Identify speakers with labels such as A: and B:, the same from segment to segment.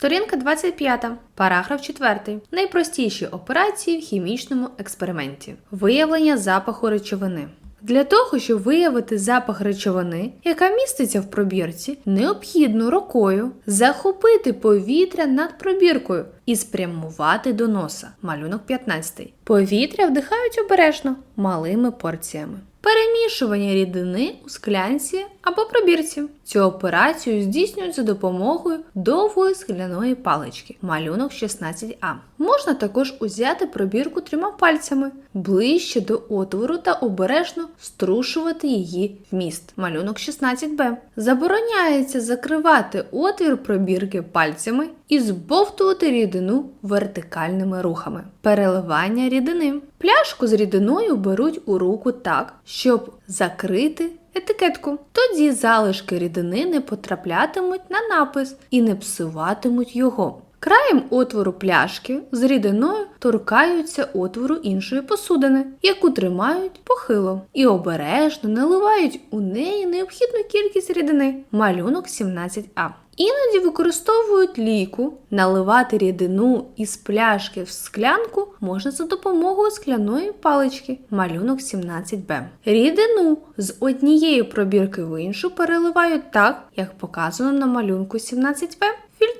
A: Сторінка 25, параграф 4. Найпростіші операції в хімічному експерименті. Виявлення запаху речовини. Для того, щоб виявити запах речовини, яка міститься в пробірці, необхідно рукою захопити повітря над пробіркою і спрямувати до носа. Малюнок 15. Повітря вдихають обережно малими порціями. Перемішування рідини у склянці або пробірці. Цю операцію здійснюють за допомогою довгої скляної палички. Малюнок 16а. Можна також узяти пробірку трьома пальцями ближче до отвору та обережно струшувати її вміст. Малюнок 16б. Забороняється закривати отвір пробірки пальцями і збовтувати рідину вертикальними рухами. Переливання рідини. Пляшку з рідиною беруть у руку так, щоб закрити етикетку. Тоді залишки рідини не потраплятимуть на напис і не псуватимуть його. Краєм отвору пляшки з рідиною торкаються отвору іншої посудини, яку тримають похило, і обережно наливають у неї необхідну кількість рідини. Малюнок 17а. Іноді використовують лійку. Наливати рідину із пляшки в склянку можна за допомогою скляної палички. Малюнок 17б. Рідину з однієї пробірки в іншу переливають так, як показано на малюнку 17б.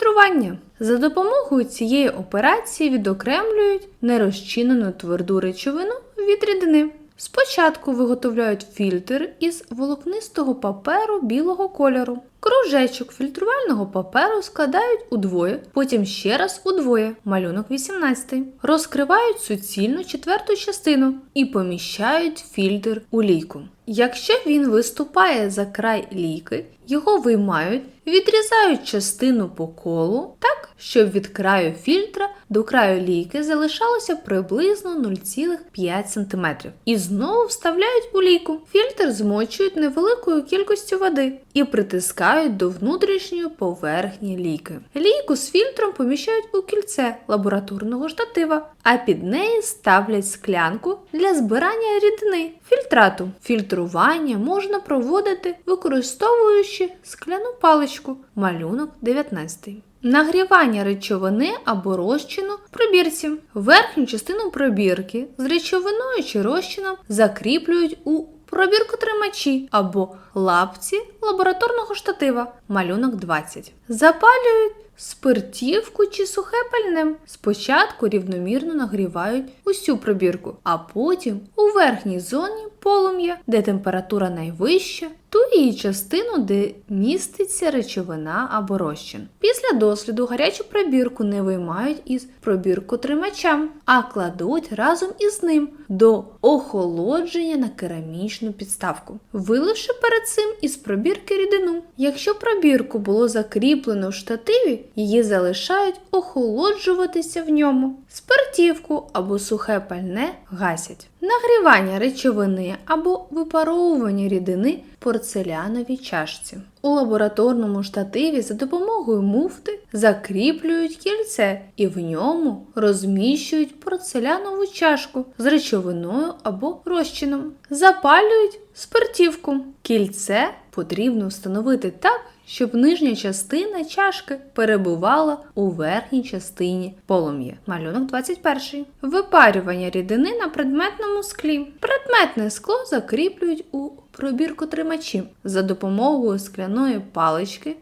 A: Фільтрування. За допомогою цієї операції відокремлюють нерозчинену тверду речовину від рідини. Спочатку виготовляють фільтр із волокнистого паперу білого кольору. Кружечок фільтрувального паперу складають удвоє, потім ще раз удвоє, малюнок 18. Розкривають суцільну четверту частину і поміщають фільтр у лійку. Якщо він виступає за край лійки, його виймають, відрізають частину по колу так, щоб від краю фільтра до краю лійки залишалося приблизно 0,5 см. І знову вставляють у лійку. Фільтр змочують невеликою кількістю води і притискають до внутрішньої поверхні лійки. Лійку з фільтром поміщають у кільце лабораторного штатива, а під неї ставлять склянку для збирання рідини фільтрату. Фільтрування можна проводити використовуючи скляну паличку, малюнок 19. Нагрівання речовини або розчину в пробірці. Верхню частину пробірки з речовиною чи розчином закріплюють у пробіркотримачі або лапці лабораторного штатива, малюнок 20. Запалюють спиртівку чи сухе пальне. Спочатку рівномірно нагрівають усю пробірку, а потім у верхній зоні полум'я, де температура найвища, ту її частину, де міститься речовина або розчин. Після досліду гарячу пробірку не виймають із пробіркотримача, а кладуть разом із ним до охолодження на керамічну підставку, виливши перед цим із пробірки рідину. Якщо пробірку було закріплено в штативі, її залишають охолоджуватися в ньому. Спиртівку або сухе пальне гасять. Нагрівання речовини або випаровування рідини в порцеляновій чашці. У лабораторному штативі за допомогою муфти закріплюють кільце і в ньому розміщують порцелянову чашку з речовиною або розчином. Запалюють спиртівку. Кільце потрібно встановити так, щоб нижня частина чашки перебувала у верхній частині полум'я. Малюнок 21. Випарювання рідини на предметному склі. Предметне скло закріплюють у пробірку тримачі За допомогою скляної палички,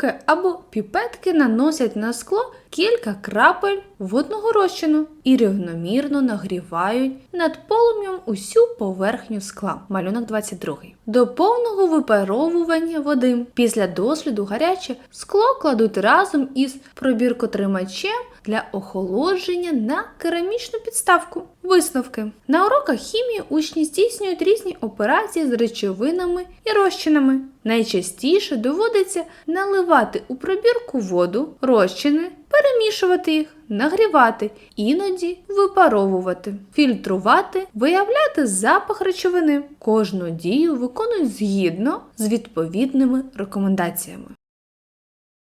A: трубки або піпетки наносять на скло кілька крапель водного розчину і рівномірно нагрівають над полум'ям усю поверхню скла. Малюнок 22. До повного випаровування води. Після досліду гаряче скло кладуть разом із пробіркотримачем для охолодження на керамічну підставку. Висновки. На уроках хімії учні здійснюють різні операції з речовинами і розчинами. Найчастіше доводиться наливати у пробірку воду, розчини, перемішувати їх, нагрівати, іноді випаровувати, фільтрувати, виявляти запах речовини. Кожну дію виконують згідно з відповідними рекомендаціями.